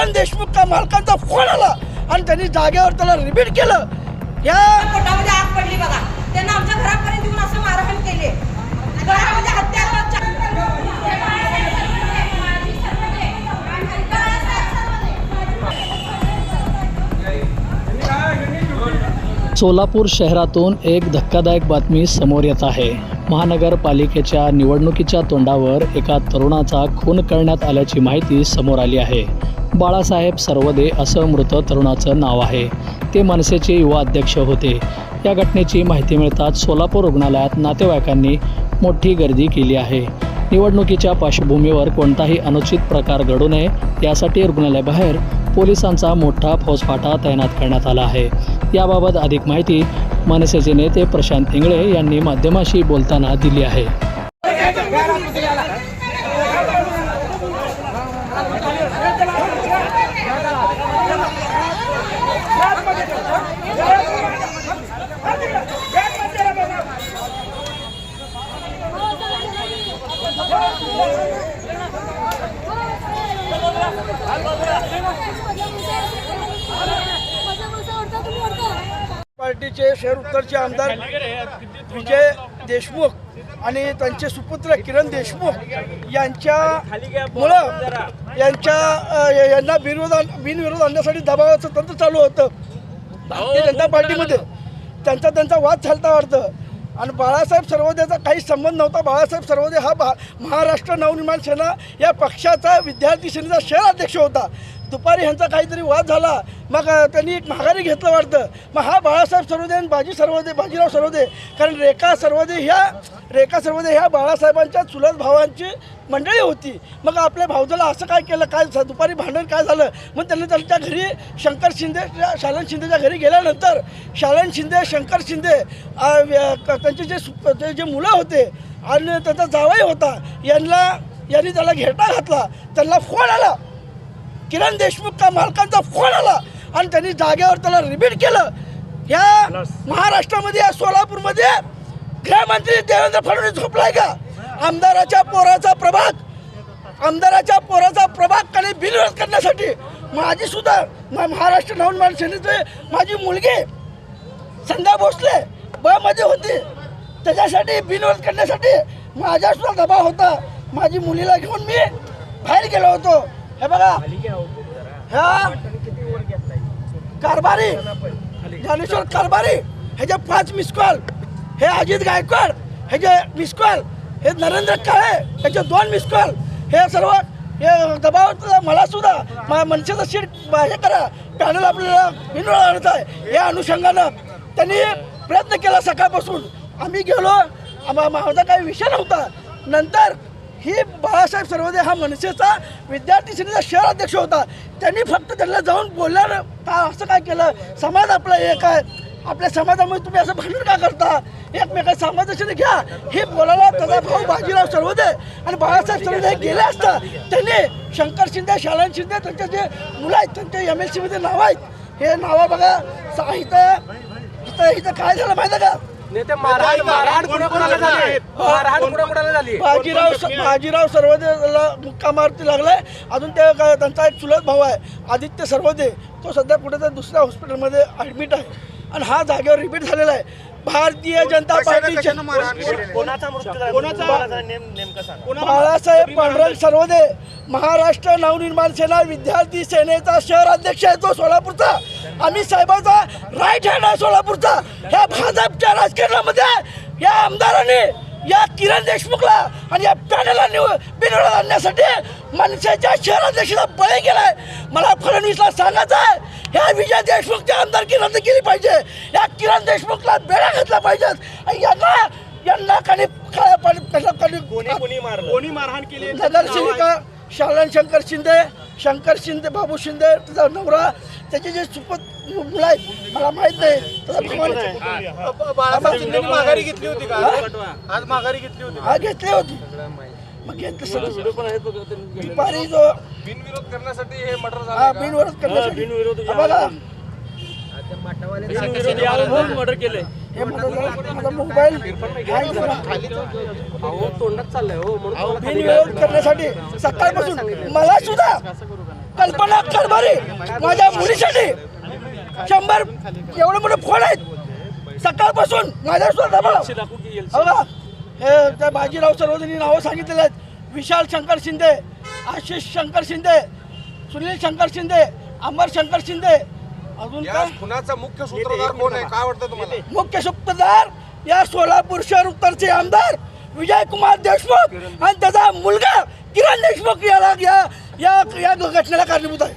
किरण देशमुख का मालकांचा फोन आला आणि त्यांनी जागेवर त्याला रिपीट केलं. या पोटामध्ये आग पडली बघा. त्यांना आमच्या घरापर्यंत येऊन असं मारहाण केले. सोलापूर शहरातून एक धक्कादायक बातमी समोर येत आहे. महानगरपालिकेच्या निवडणुकीच्या तोंडावर एका तरुणाचा खून करण्यात आल्याची माहिती समोर आली आहे. बाळासाहेब सर्वदे असं मृत तरुणाचं नाव आहे. ते मनसेचे युवा अध्यक्ष होते. या घटनेची माहिती मिळताच सोलापूर रुग्णालयात नातेवाईकांनी मोठी गर्दी केली आहे. निवडणुकीच्या पार्श्वभूमीवर कोणताही अनुचित प्रकार घडू नये यासाठी रुग्णालयाबाहेर पोलिसांचा मोठा फौजफाटा तैनात करण्यात आला आहे याबाबत अधिक माहिती मनसेचे नेते प्रशांत इंगळे यांनी माध्यमाशी बोलताना दिली आहे पार्टीचे शहर उत्तरचे आमदार विजय देशमुख आणि त्यांचे सुपुत्र किरण देशमुख यांच्या मुळं यांच्या यांना बिनविरोध बिनविरोध आणण्यासाठी दबावाचं तंत्र चालू होतं. भारतीय जनता पार्टीमध्ये त्यांचा त्यांचा वाद चालता वाटतं. आणि बाळासाहेब सर्वोदयाचा काही संबंध नव्हता. बाळासाहेब सर्वोदय हा भा महाराष्ट्र नवनिर्माण सेना या पक्षाचा विद्यार्थी सेनेचा शहर अध्यक्ष होता. दुपारी ह्यांचा काहीतरी वाद झाला. मग त्यांनी एक माघारी घेतलं वाटतं. मग हा बाळासाहेब सर्वदे आणि बाजी सर्वदे बाजीराव सर्वदे कारण रेखा सर्वदे ह्या रेखा सर्वदे ह्या बाळासाहेबांच्या चुलत भावांची मंडळी होती. मग आपल्या भाऊजाला असं काय केलं? काय दुपारी भांडण काय झालं? मग त्यांनी त्यांच्या घरी शंकर शिंदे शालन शिंदेच्या घरी गेल्यानंतर शालन शिंदे शंकर शिंदे त्यांचे जे सु- ते जे मुलं होते आणि त्यांचा जावई होता यांना यांनी त्याला घेरटा घातला. त्यांना फोड आला. किरण देशमुख का मालकांचा फोन आला आणि त्यांनी जागेवर त्याला रिपीट केलं. ह्या महाराष्ट्रामध्ये या सोलापूरमध्ये गृहमंत्री देवेंद्र फडणवीस झोपलाय का? आमदाराच्या पोराचा प्रभाग आमदाराच्या पोराचा प्रभागकडे बिनविरोध करण्यासाठी? माझी सुद्धा म- महाराष्ट्र नवनिर्माण सेनेचे माझी मुलगी संध्या भोसले ब मध्ये होती. त्याच्यासाठी बिनविरोध करण्यासाठी माझ्या सुद्धा दबाव होता. माझी मुलीला घेऊन मी बाहेर गेलो होतो. हे बघा. ह्या कारभारी. ज्ञानेश्वर कारभारी. ह्याचे पाच मिस कॉल हे अजित गायकवाड ह्याचे मिस कॉल हे नरेंद्र काळे ह्याचे दोन मिस कॉल हे सर्व हे दबाव मला सुद्धा मा मनसेचं सीट हे करा. पॅनल आपल्याला बिनवळ आणत आहे. या अनुषंगानं त्यांनी प्रयत्न केला सकाळपासून. आम्ही गेलो. आम्हा माझा काही विषय नव्हता. नंतर ही बाळासाहेब सर्वोदय हा मनसेचा विद्यार्थी सेनेचा शहर अध्यक्ष होता. त्यांनी फक्त त्यांना जाऊन बोलल्यानं का असं काय केलं? समाज आपला एक आहे. आपल्या समाजामध्ये तुम्ही असं भांडण का करता? एकमेका समाजाशी घ्या. हे बोलायला त्याचा भाऊ बाजीराव सर्वोदय आणि बाळासाहेब सर्वोदय गेले असता त्यांनी शंकर शिंदे शालन शिंदे त्यांचे जे मुलं आहेत त्यांचे एम एल सीमध्ये नावं आहेत. हे नावं बघा. इथं इथं इथं काय झालं माहिती का? नेते मारहाण मारहाण कुणा कुणाला झाली? मारहाण कुणा कुणाला झाली? बाजीराव बाजीराव सर्वदेला मुक्का मारती लागलाय. अजून त्यांचा एक चुलत भाऊ आहे आदित्य सर्वदे. तो सध्या कुठेतरी दुसऱ्या हॉस्पिटलमध्ये ॲडमिट आहे. आणि हा जागेवर रिपीट झालेला आहे. भारतीय जनता पार्टीचे बाळासाहेब पांडुरंग सर्वदे. महाराष्ट्र नवनिर्माण सेना विद्यार्थी सेनेचा शहर अध्यक्ष आहे तो सोलापूरचा. आम्ही साहेबाचा राईट हँड आहे सोलापूरचा. ह्या भाजपच्या राजकारणामध्ये या आमदाराने या किरण देशमुखला आणि या पॅनलला निव बिनविरोध आणण्यासाठी मनसेच्या शहर अध्यक्षाचा बळी गेलाय मला फडणवीसला सांगायचं आहे ह्या विजय देशमुखच्या आमदारकी रद्द केली पाहिजे. या किरण देशमुखला बेड्या घातल्या पाहिजेत. आणि यांना यांना काही कोणी कोणी मारहाण केली नगरसेविका शालन शंकर शिंदे शंकर शिंदे बाबू शिंदे त्याचा नवरा त्याचे जे सुपत मुलं आहेत मला माहीत नाही. माघारी घेतली होती का? आज माघारी घेतली होती. हा घेतली होती. मग घेतलं सगळं. दुपारी जो बिनविरोध करण्यासाठी हे मटर हा बिनविरोध करण्यासाठी. बघा मर्डर केले मोबाईल. तोंडात चाललंय हो म्हणून करण्यासाठी सकाळपासून मला सुद्धा कल्पना कारभारी माझ्या मुलीसाठी शंभर एवढे मोठे फोन आहेत. सकाळपासून हो का हे त्या बाजीराव सर्वजणी नावं सांगितलेले आहेत. विशाल शंकर शिंदे आशिष शंकर शिंदे सुनील शंकर शिंदे अमर शंकर शिंदे अजून या काय? खुनाचा मुख्य सूत्रधार कोण आहे? काय वाटतं तुम्हाला? मुख्य सूत्रधार या सोलापूर शहर उत्तरचे आमदार विजय कुमार देशमुख. आणि त्याचा मुलगा किरण देशमुख याला या या या घटनेला कारणीभूत आहे.